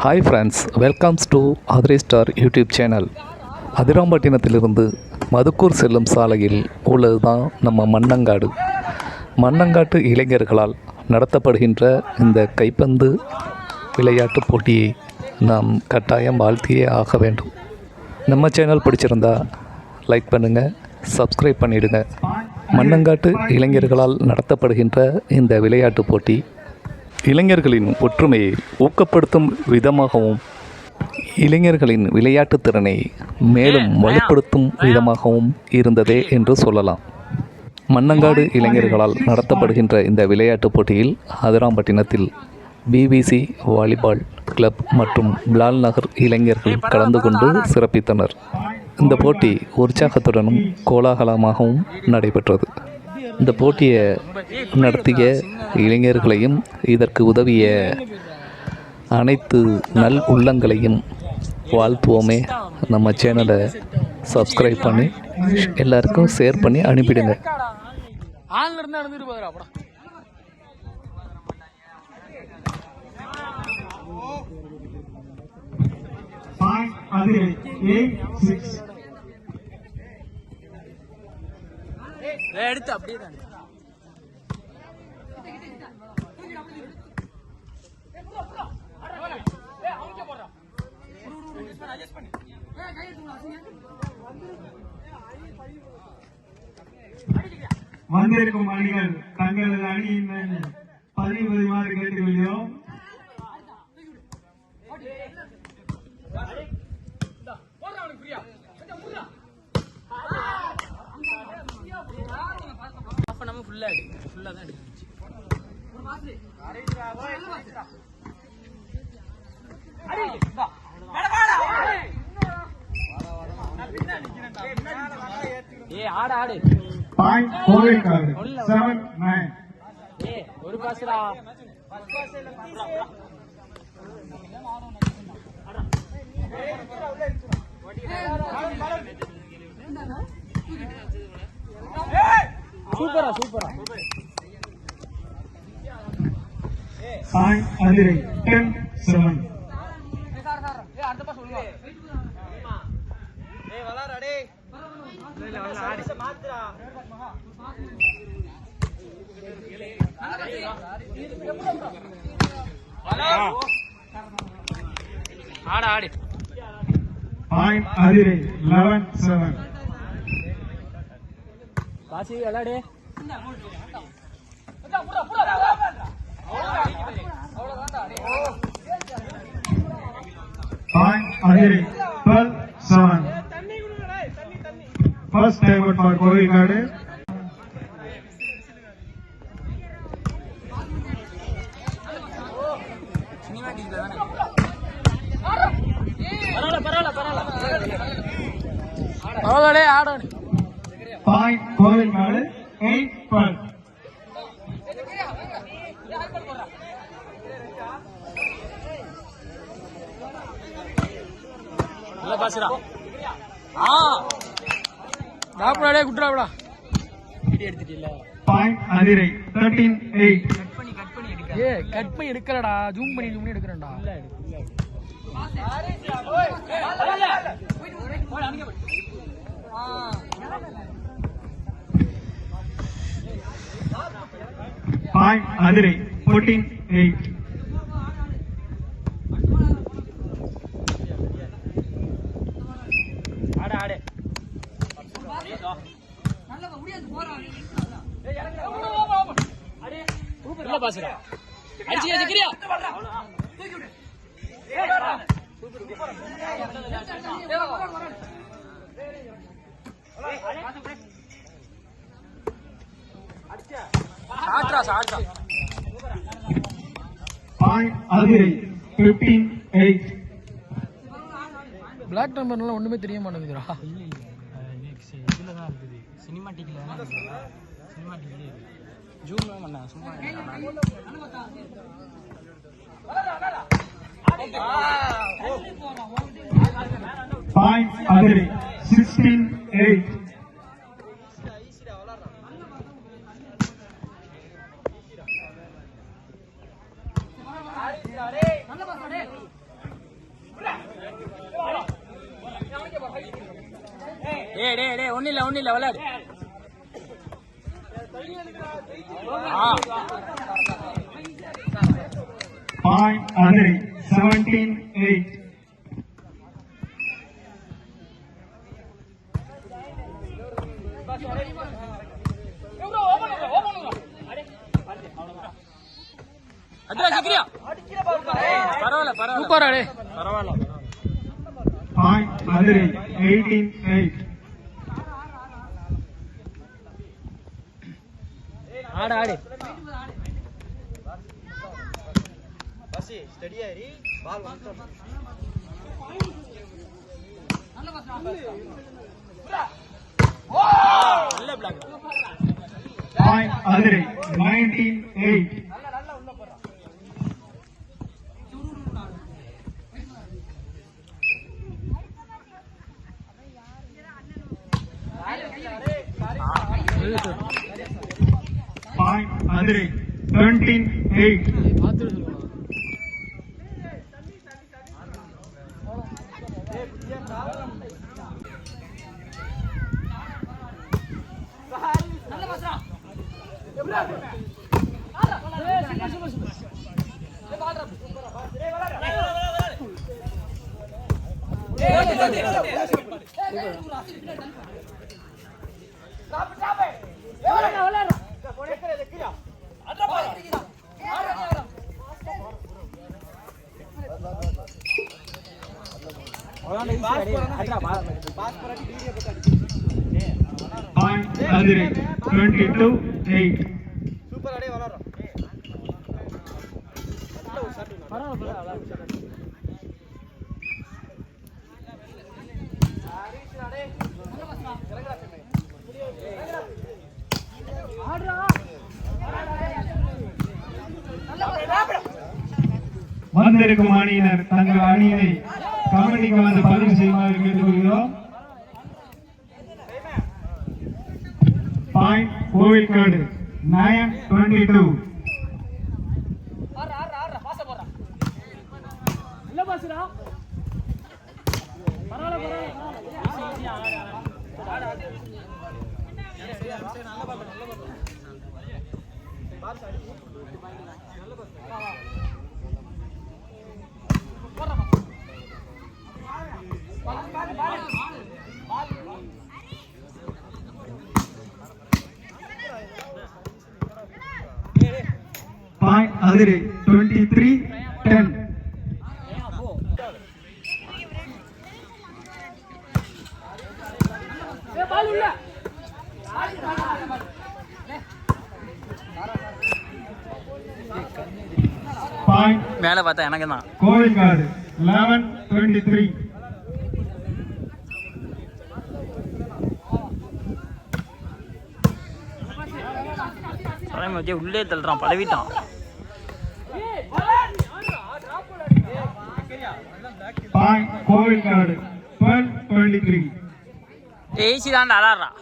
Hi friends welcomes to Adirai star YouTube channel அதிராம்பட்டினத்திலிருந்து Madukkur செல்லும் சாலையில் உள்ளது தான் நம்ம மன்னங்காடு மன்னங்காட்டு இளைஞர்களால் நடத்தப்படுகின்ற இந்த கைப்பந்து விளையாட்டு போட்டியை நாம் கட்டாயம் வாழ்த்தியே ஆக வேண்டும். நம்ம சேனல் பிடிச்சிருந்தா லைக் பண்ணுங்கள் சப்ஸ்கிரைப் பண்ணிவிடுங்க மன்னங்காட்டு இளைஞர்களால் நடத்தப்படுகின்ற இந்த விளையாட்டு போட்டி இளைஞர்களின் ஒற்றுமையை ஊக்கப்படுத்தும் விதமாகவும் இளைஞர்களின் விளையாட்டுத் திறனை மேலும் வலுப்படுத்தும் விதமாகவும் இருந்ததே என்று சொல்லலாம். மன்னங்காடு இளைஞர்களால் நடத்தப்படுகின்ற இந்த விளையாட்டுப் போட்டியில் அதிராம்பட்டினத்தில் பிபிசி வாலிபால் கிளப் மற்றும் பிலால் நகர் இளைஞர்கள் கலந்து கொண்டு சிறப்பித்தனர். இந்த போட்டி உற்சாகத்துடனும் கோலாகலமாகவும் நடைபெற்றது. இந்த போட்டியை நடத்திய இளைஞர்களையும் இதற்கு உதவிய அனைத்து நல் உள்ளங்களையும் வாழ்த்துவோமே. நம்ம சேனலை சப்ஸ்கிரைப் பண்ணி எல்லாருக்கும் ஷேர் பண்ணி அனுப்பிடுங்க. Five, eight, six. எடுத்து அப்படியே தான் வந்திருக்கும் அணிகள் தங்களது அணியின் பதிவு பதிவாறு கேட்டுக்கொள்கிறோம். அப்ப நம்ம ஃபுல்லா எடு ஃபுல்லா தான் எடுக்கணும் ஏ ஆடு ஆடு. பாயிண்ட் கோவைக்காடு செவன் நைன் ஏ ஒரு பாஸ்டா சூப்பரா சூப்பரா. பாயிண்ட் அதிரை டென் செவன் ஆடு. ஆடு பாயிண்ட் அதிரை லெவன் செவன் பாசி விளாடு. Point Adirai twelve seven first time out for Kovaikkadu பரவாயில்ல பரவாயில்ல பரவாயில்ல பரவாயில்ல ஆடு பாயிண்ட் கோவைக்காடு எயிட் டுவெல் நல்ல பாசுடா. ஆ. டாப்டாடே குட்ராப்டா வீடியோ எடுத்துட்டீல்ல? பாயிண்ட் அதிரை தேர்ட்டீன் எயிட் ஏ கட் பண்ணி எடுக்கலடா ஜூம் பண்ணி ஜூம் பண்ணி எடுக்கறேன்டா. இல்ல. பாயிண்ட் அதிரை ஃபோர்டீன் எயிட் ஆடு ஆடு உள்ள பாசுடா அடிச்சு அடிக்கிறியா சாட்ரா சாட்ரா point Adirai fifteen eight block நம்பர்லாம் ஒண்ணுமே தெரிய மாட்டேங்குதுடா இதுல தான் இருக்குது சினிமாட்டிக்ல சினிமாட்டிக்ல ஜூம் பண்ண சும்மா பாயிண்ட் அதிரை சிக்ஸ்டீன் எயிட் டேய் டேய் டேய் ஒன்றும் இல்லை ஒன்றும் இல்லை விளையாடு. பரவாயில்ல பரவாயில்ல. சூப்பரா டே பரவாயில்ல Point Adri, eighteen eight. ஆடு ஆடு நல்ல block Point Adri, ¡Vamos, vamos! Point Adri, twenty-two eight. வந்திருக்கும் அணியினர் தங்கள் அணியினை கமிட்டிக்கு வந்து பதிவு செய்யுமாறு கேட்டுக்கொள்கிறோம். Point Kovilkadu nine twenty two இல்ல பாசுடா பரவாயில்ல பரவாயில்ல. அதிரி டுவெண்ட்டி த்ரீ டென் மேல பார்த்தா எனக்கு தான் கோவில்காடு லெவன் டுவெண்ட்டி த்ரீ உள்ளே தள்ளுறான் பழவிட்டான் point Kovilkadu twelve twenty three AC தான் அலாடுறான்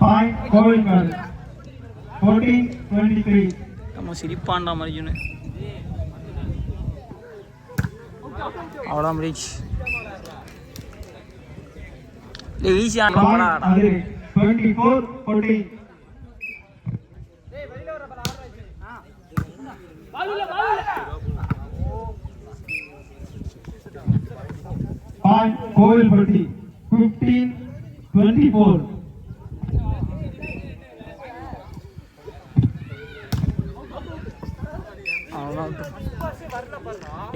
point Kovilkadu fourteen twenty three நம்ம சிரிப்பான்டா மரிஜுன்னு. அவ்வளோ ரீச் இல்லை ஈஸியான கோவில்பட்டி பிப்டீன் டுவெண்ட்டி ஃபோர்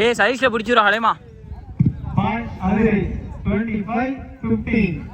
ஏ சைஸ்ல பிடிச்சிடும் ஹலேமா. 25 15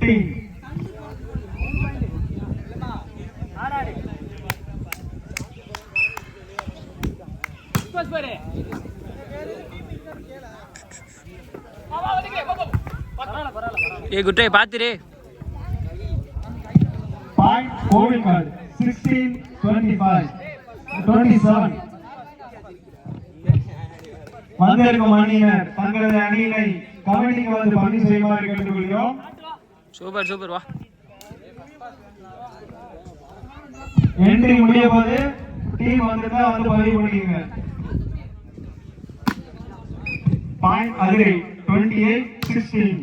எட்டு ஏ குட்டை பாத்துரு. Point Kovilkadu sixteen twenty five twenty seven வந்திருக்கும் அணியினர் தங்களது அணியினை கவனிக்க வந்து பணி செய்வார்கள் என்று கொள்கிறோம் சூப்பர் சூப்பர் வா. என்ட்ரி முடிய போது டீம் வந்துட்டா வந்து பதிவு பண்ணிக்கங்க. Point Adirai twenty eight sixteen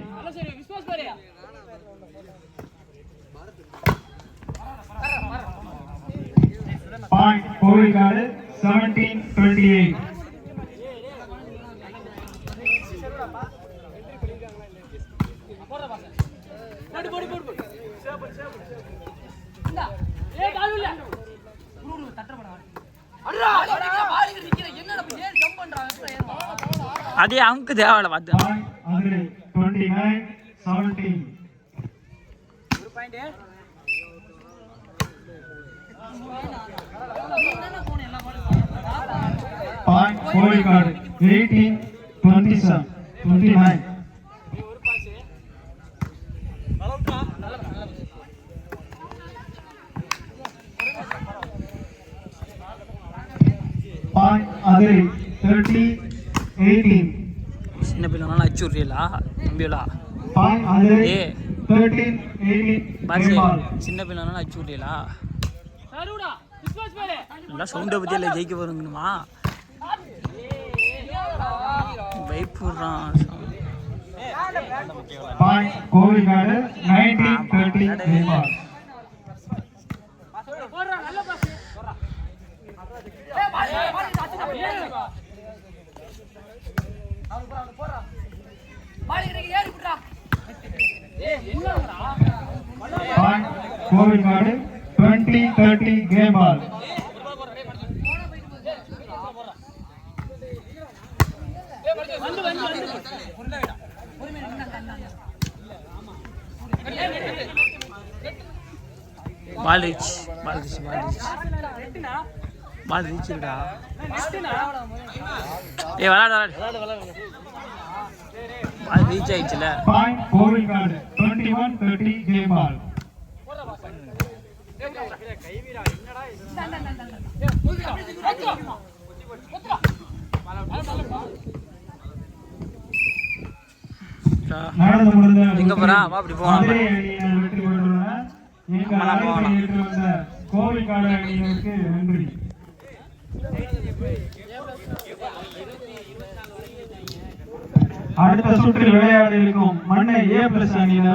point Kovilkadu seventeen twenty eight அதே அமுக்கு தேவையில்ல பார்த்து. Point. Kovilkadu eighteen twenty seven twenty nine Adirai thirty eighteen சின்ன பிள்ளைனாலும் அச்சு விட்றீங்களா தம்பியோலா ஏ. தேர்ட்டீன் எயிட்டீன் சின்ன பிள்ளைனாலும் அச்சு விட்றீங்களா நல்லா சவுண்டை பற்றி இல்லை ஜெயிக்க வருங்கணுமா point Kovilkadu nineteen thirty point Kovilkadu twenty thirty game ball ball reach ball reach ball reach ball reach இருக்கா ஏய் விளாடு விளாடு. பால் ரீச் ஆயிடுச்சுல. Point Kovilkadu twenty one thirty game ball எங்க போறா? வா, அப்படி போலாம். கோவில்காடு அணியினருக்கு நன்றி அடுத்த சுற்றில் விளையாட இருக்கும் மண்ணை ஏ பிளஸ் அணியினர்